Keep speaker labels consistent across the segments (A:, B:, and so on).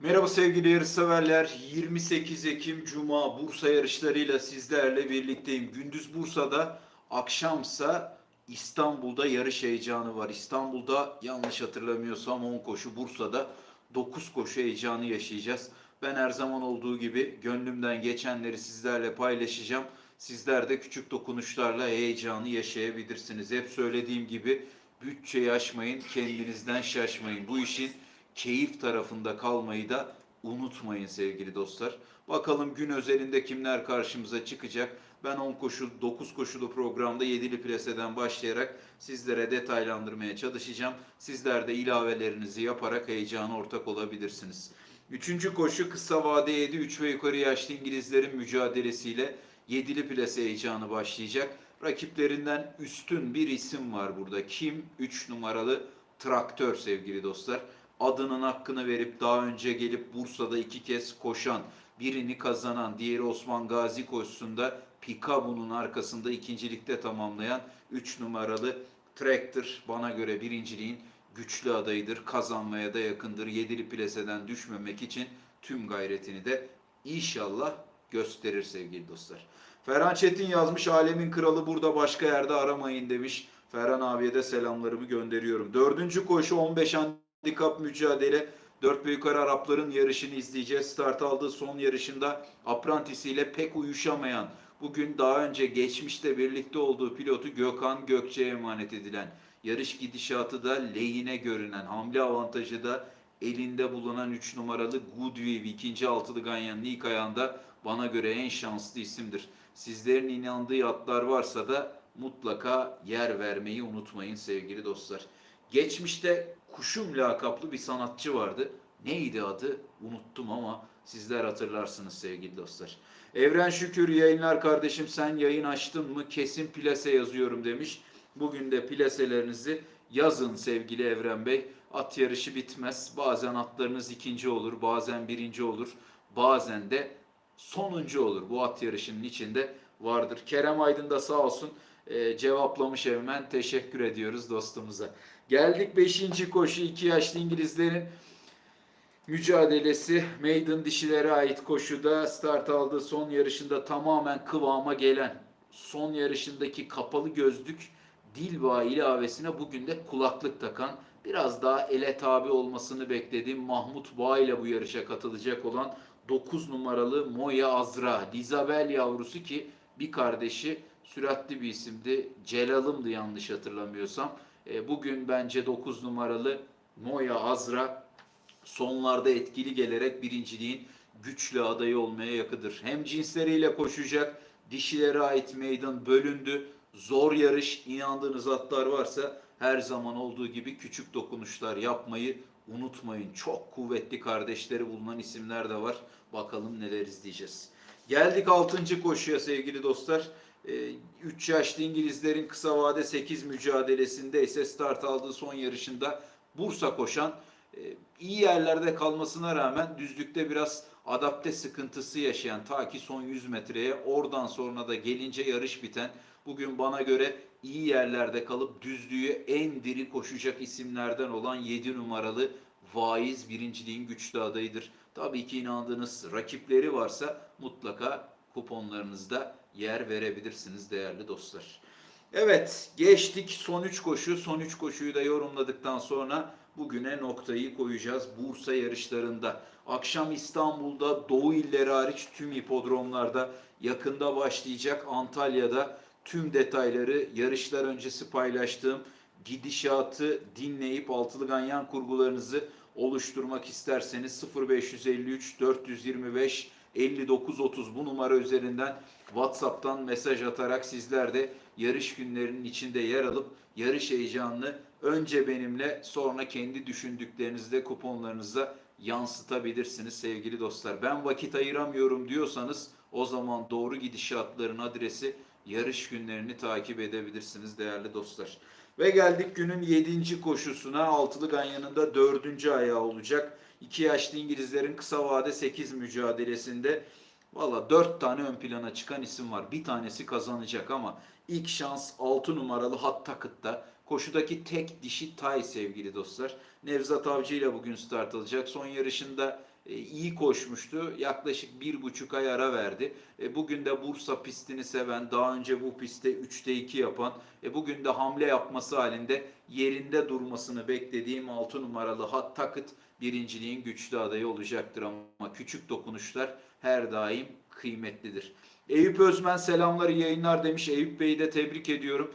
A: Merhaba sevgili yarışseverler. 28 Ekim Cuma Bursa yarışlarıyla sizlerle birlikteyim. Gündüz Bursa'da, akşamsa İstanbul'da yarış heyecanı var. İstanbul'da yanlış hatırlamıyorsam 10 koşu, Bursa'da 9 koşu heyecanı yaşayacağız. Ben her zaman olduğu gibi gönlümden geçenleri sizlerle paylaşacağım. Sizler de küçük dokunuşlarla heyecanı yaşayabilirsiniz. Hep söylediğim gibi bütçeyi aşmayın, kendinizden şaşmayın. Bu işin keyif tarafında kalmayı da unutmayın sevgili dostlar. Bakalım gün özelinde kimler karşımıza çıkacak. Ben 10 koşu, 9 koşulu programda 7'li plaseden başlayarak sizlere detaylandırmaya çalışacağım. Sizler de ilavelerinizi yaparak heyecana ortak olabilirsiniz. Üçüncü koşu kısa vade 7, 3 ve yukarı yaşlı İngilizlerin mücadelesiyle 7'li plase heyecanı başlayacak. Rakiplerinden üstün bir isim var burada. Kim? 3 numaralı traktör sevgili dostlar adının hakkını verip daha önce gelip Bursa'da iki kez koşan, birini kazanan, diğeri Osman Gazi koşusunda Pikabu'nun arkasında ikincilikte tamamlayan 3 numaralı Tractor bana göre birinciliğin güçlü adayıdır. Kazanmaya da yakındır. Yedili plaseden düşmemek için tüm gayretini de inşallah gösterir sevgili dostlar. Ferhan Çetin yazmış alemin kralı burada başka yerde aramayın demiş. Ferhan abiye de selamlarımı gönderiyorum. Dördüncü koşu 15 handikap mücadele. 4 ve yukarı Arapların yarışını izleyeceğiz. Start aldığı son yarışında Apprentice ile pek uyuşamayan, bugün daha önce geçmişte birlikte olduğu pilotu Gökhan Gökçe'ye emanet edilen, yarış gidişatı da lehine görünen, hamle avantajı da elinde bulunan 3 numaralı Goodwave ikinci altılı Ganyan'ın ilk ayağında bana göre en şanslı isimdir. Sizlerin inandığı atlar varsa da mutlaka yer vermeyi unutmayın sevgili dostlar. Geçmişte Kuşum lakaplı bir sanatçı vardı. Neydi adı? Unuttum ama sizler hatırlarsınız sevgili dostlar. Evren Şükür yayınlar kardeşim sen yayın açtın mı? Kesin plase yazıyorum demiş. Bugün de plaselerinizi yazın sevgili Evren Bey. At yarışı bitmez. Bazen atlarınız ikinci olur, bazen birinci olur, bazen de sonuncu olur. Bu at yarışının içinde vardır. Kerem Aydın da sağ olsun e, cevaplamış hemen. Teşekkür ediyoruz dostumuza. Geldik 5. koşu 2 yaşlı İngilizlerin mücadelesi. Maiden dişilere ait koşuda start aldığı son yarışında tamamen kıvama gelen son yarışındaki kapalı gözlük Dilba ilavesine bugün de kulaklık takan biraz daha ele tabi olmasını beklediğim Mahmut Bağ ile bu yarışa katılacak olan 9 numaralı Moya Azra, Lizabel yavrusu ki bir kardeşi süratli bir isimdi. Celal'ımdı yanlış hatırlamıyorsam. E, bugün bence 9 numaralı Moya Azra sonlarda etkili gelerek birinciliğin güçlü adayı olmaya yakıdır. Hem cinsleriyle koşacak, dişilere ait meydan bölündü. Zor yarış, inandığınız atlar varsa her zaman olduğu gibi küçük dokunuşlar yapmayı unutmayın. Çok kuvvetli kardeşleri bulunan isimler de var. Bakalım neler izleyeceğiz. Geldik 6. koşuya sevgili dostlar. 3 yaşlı İngilizlerin kısa vade 8 mücadelesinde ise start aldığı son yarışında Bursa koşan e, iyi yerlerde kalmasına rağmen düzlükte biraz adapte sıkıntısı yaşayan ta ki son 100 metreye oradan sonra da gelince yarış biten bugün bana göre iyi yerlerde kalıp düzlüğü en diri koşacak isimlerden olan 7 numaralı Vaiz birinciliğin güçlü adayıdır. Tabii ki inandığınız rakipleri varsa mutlaka kuponlarınızda yer verebilirsiniz değerli dostlar. Evet geçtik son 3 koşu. Son 3 koşuyu da yorumladıktan sonra bugüne noktayı koyacağız Bursa yarışlarında. Akşam İstanbul'da Doğu illeri hariç tüm hipodromlarda yakında başlayacak Antalya'da tüm detayları yarışlar öncesi paylaştığım gidişatı dinleyip altılı ganyan kurgularınızı oluşturmak isterseniz 0553 425 5930 bu numara üzerinden WhatsApp'tan mesaj atarak sizler de yarış günlerinin içinde yer alıp yarış heyecanını önce benimle sonra kendi düşündüklerinizde kuponlarınıza yansıtabilirsiniz sevgili dostlar. Ben vakit ayıramıyorum diyorsanız o zaman doğru gidişatların adresi yarış günlerini takip edebilirsiniz değerli dostlar. Ve geldik günün 7. koşusuna. Altılı Ganyan'ın da 4. ayağı olacak. 2 yaşlı İngilizlerin kısa vade 8 mücadelesinde valla 4 tane ön plana çıkan isim var. Bir tanesi kazanacak ama ilk şans 6 numaralı Hat Takıt'ta Koşudaki tek dişi Tay sevgili dostlar. Nevzat Avcı ile bugün start alacak. Son yarışında iyi koşmuştu. Yaklaşık bir buçuk ay ara verdi. E, bugün de Bursa pistini seven, daha önce bu pistte 3'te 2 yapan, e, bugün de hamle yapması halinde yerinde durmasını beklediğim 6 numaralı Hat Takıt birinciliğin güçlü adayı olacaktır ama küçük dokunuşlar her daim kıymetlidir. Eyüp Özmen selamlar iyi yayınlar demiş. Eyüp Bey'i de tebrik ediyorum.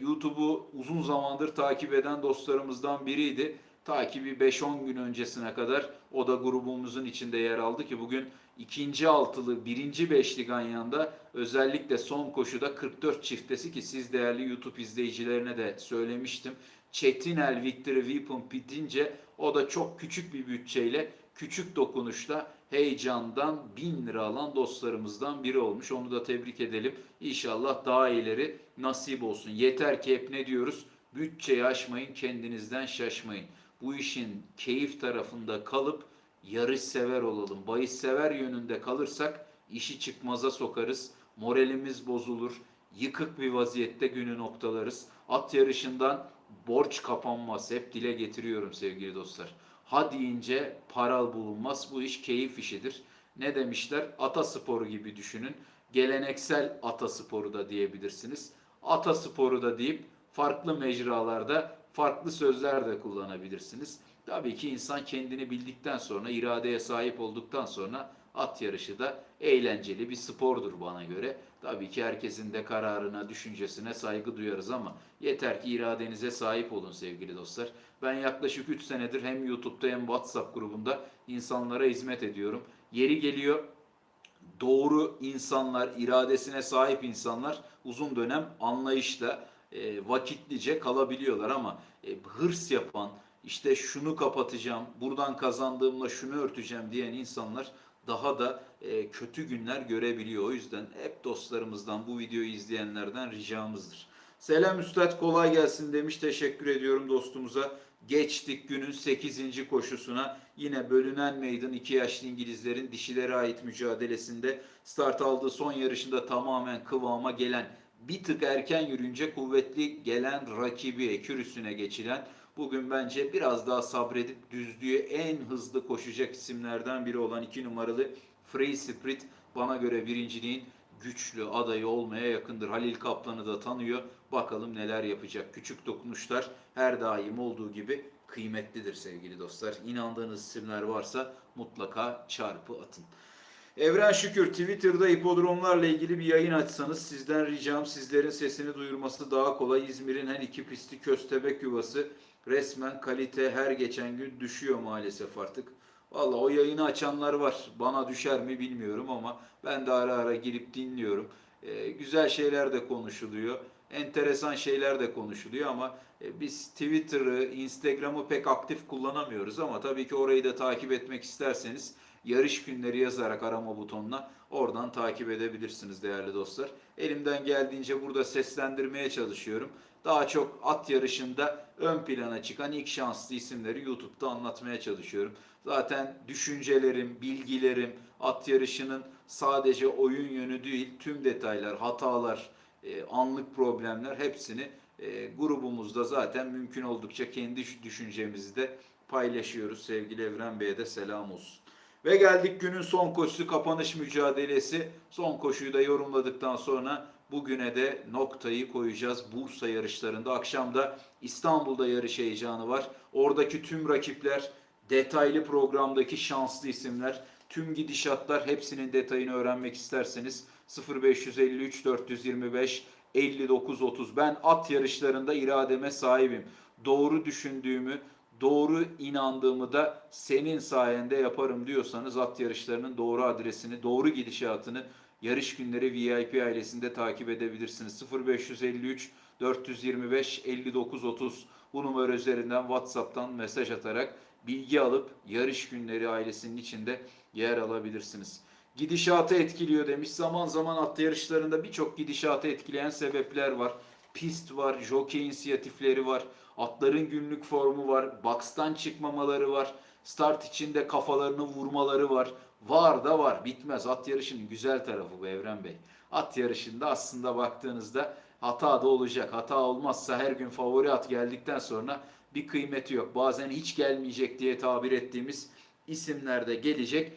A: YouTube'u uzun zamandır takip eden dostlarımızdan biriydi. Takibi 5-10 gün öncesine kadar o da grubumuzun içinde yer aldı ki bugün ikinci altılı, birinci beşli Ganyan'da özellikle son koşuda 44 çiftesi ki siz değerli YouTube izleyicilerine de söylemiştim. Çetinel Victory Weapon bitince o da çok küçük bir bütçeyle küçük dokunuşla heyecandan 1000 lira alan dostlarımızdan biri olmuş. Onu da tebrik edelim. İnşallah daha ileri nasip olsun. Yeter ki hep ne diyoruz? Bütçeyi aşmayın, kendinizden şaşmayın. Bu işin keyif tarafında kalıp yarış sever olalım. Bahis sever yönünde kalırsak işi çıkmaza sokarız. Moralimiz bozulur. Yıkık bir vaziyette günü noktalarız. At yarışından borç kapanmaz. Hep dile getiriyorum sevgili dostlar. Ha deyince paral bulunmaz. Bu iş keyif işidir. Ne demişler? Atasporu gibi düşünün. Geleneksel atasporu da diyebilirsiniz. Atasporu da deyip farklı mecralarda farklı sözler de kullanabilirsiniz. Tabii ki insan kendini bildikten sonra, iradeye sahip olduktan sonra at yarışı da eğlenceli bir spordur bana göre. Tabii ki herkesin de kararına, düşüncesine saygı duyarız ama yeter ki iradenize sahip olun sevgili dostlar. Ben yaklaşık 3 senedir hem YouTube'da hem WhatsApp grubunda insanlara hizmet ediyorum. Yeri geliyor doğru insanlar, iradesine sahip insanlar uzun dönem anlayışla, e, vakitlice kalabiliyorlar ama e, hırs yapan, işte şunu kapatacağım, buradan kazandığımla şunu örteceğim diyen insanlar daha da e, kötü günler görebiliyor. O yüzden hep dostlarımızdan, bu videoyu izleyenlerden ricamızdır. Selam Üstad kolay gelsin demiş. Teşekkür ediyorum dostumuza. Geçtik günün 8. koşusuna. Yine bölünen meydan iki yaşlı İngilizlerin dişilere ait mücadelesinde start aldığı son yarışında tamamen kıvama gelen bir tık erken yürüyünce kuvvetli gelen rakibi ekür üstüne geçilen bugün bence biraz daha sabredip düzlüğe en hızlı koşacak isimlerden biri olan 2 numaralı Free Spirit bana göre birinciliğin güçlü adayı olmaya yakındır. Halil Kaplan'ı da tanıyor. Bakalım neler yapacak. Küçük dokunuşlar her daim olduğu gibi kıymetlidir sevgili dostlar. İnandığınız isimler varsa mutlaka çarpı atın. Evren Şükür Twitter'da hipodromlarla ilgili bir yayın açsanız sizden ricam sizlerin sesini duyurması daha kolay. İzmir'in her iki pisti köstebek yuvası resmen kalite her geçen gün düşüyor maalesef artık. Valla o yayını açanlar var. Bana düşer mi bilmiyorum ama ben de ara ara girip dinliyorum. Ee, güzel şeyler de konuşuluyor. Enteresan şeyler de konuşuluyor ama e, biz Twitter'ı, Instagram'ı pek aktif kullanamıyoruz ama tabii ki orayı da takip etmek isterseniz yarış günleri yazarak arama butonuna oradan takip edebilirsiniz değerli dostlar. Elimden geldiğince burada seslendirmeye çalışıyorum. Daha çok at yarışında ön plana çıkan ilk şanslı isimleri YouTube'da anlatmaya çalışıyorum. Zaten düşüncelerim, bilgilerim, at yarışının sadece oyun yönü değil, tüm detaylar, hatalar, e, anlık problemler hepsini e, grubumuzda zaten mümkün oldukça kendi düşüncemizi de paylaşıyoruz. Sevgili Evren Bey'e de selam olsun. Ve geldik günün son koşusu kapanış mücadelesi. Son koşuyu da yorumladıktan sonra bugüne de noktayı koyacağız. Bursa yarışlarında akşamda İstanbul'da yarış heyecanı var. Oradaki tüm rakipler, detaylı programdaki şanslı isimler, tüm gidişatlar hepsinin detayını öğrenmek isterseniz 0553 425 59 30 ben at yarışlarında irademe sahibim. Doğru düşündüğümü, doğru inandığımı da senin sayende yaparım diyorsanız at yarışlarının doğru adresini, doğru gidişatını yarış günleri VIP ailesinde takip edebilirsiniz. 0553 425 59 30 bu numara üzerinden WhatsApp'tan mesaj atarak bilgi alıp yarış günleri ailesinin içinde yer alabilirsiniz. Gidişatı etkiliyor demiş. Zaman zaman at yarışlarında birçok gidişatı etkileyen sebepler var. Pist var, jockey inisiyatifleri var, atların günlük formu var, box'tan çıkmamaları var, start içinde kafalarını vurmaları var. Var da var, bitmez. At yarışının güzel tarafı bu Evren Bey. At yarışında aslında baktığınızda hata da olacak. Hata olmazsa her gün favori at geldikten sonra bir kıymeti yok. Bazen hiç gelmeyecek diye tabir ettiğimiz isimler de gelecek.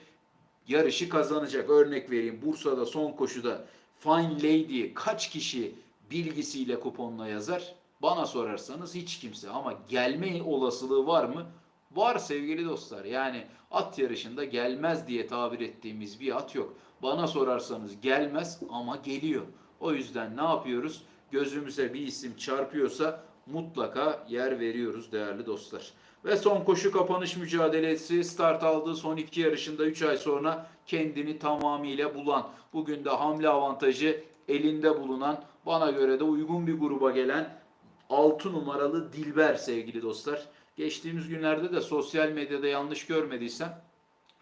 A: Yarışı kazanacak. Örnek vereyim. Bursa'da son koşuda Fine Lady kaç kişi bilgisiyle kuponla yazar? Bana sorarsanız hiç kimse. Ama gelme olasılığı var mı? Var sevgili dostlar. Yani at yarışında gelmez diye tabir ettiğimiz bir at yok. Bana sorarsanız gelmez ama geliyor. O yüzden ne yapıyoruz? Gözümüze bir isim çarpıyorsa mutlaka yer veriyoruz değerli dostlar. Ve son koşu kapanış mücadelesi start aldığı son iki yarışında 3 ay sonra kendini tamamıyla bulan, bugün de hamle avantajı elinde bulunan, bana göre de uygun bir gruba gelen 6 numaralı Dilber sevgili dostlar. Geçtiğimiz günlerde de sosyal medyada yanlış görmediysem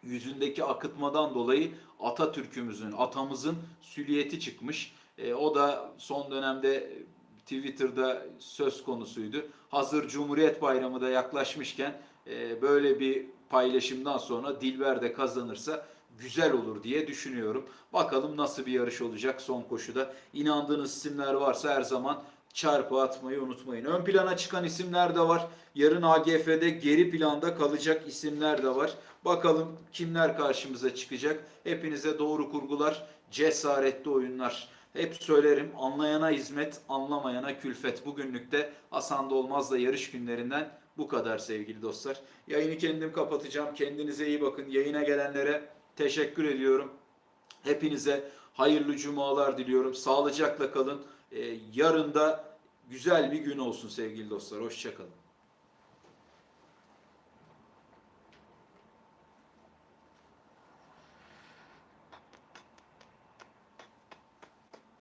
A: yüzündeki akıtmadan dolayı Atatürk'ümüzün, atamızın süliyeti çıkmış. E, o da son dönemde Twitter'da söz konusuydu. Hazır Cumhuriyet Bayramı da yaklaşmışken e, böyle bir paylaşımdan sonra Dilber de kazanırsa güzel olur diye düşünüyorum. Bakalım nasıl bir yarış olacak son koşuda. İnandığınız isimler varsa her zaman çarpı atmayı unutmayın. Ön plana çıkan isimler de var. Yarın AGF'de geri planda kalacak isimler de var. Bakalım kimler karşımıza çıkacak. Hepinize doğru kurgular, cesaretli oyunlar. Hep söylerim anlayana hizmet, anlamayana külfet. Bugünlük de Hasan Dolmaz'la yarış günlerinden bu kadar sevgili dostlar. Yayını kendim kapatacağım. Kendinize iyi bakın. Yayına gelenlere teşekkür ediyorum. Hepinize hayırlı cumalar diliyorum. Sağlıcakla kalın. Ee, yarın da güzel bir gün olsun sevgili dostlar. Hoşçakalın.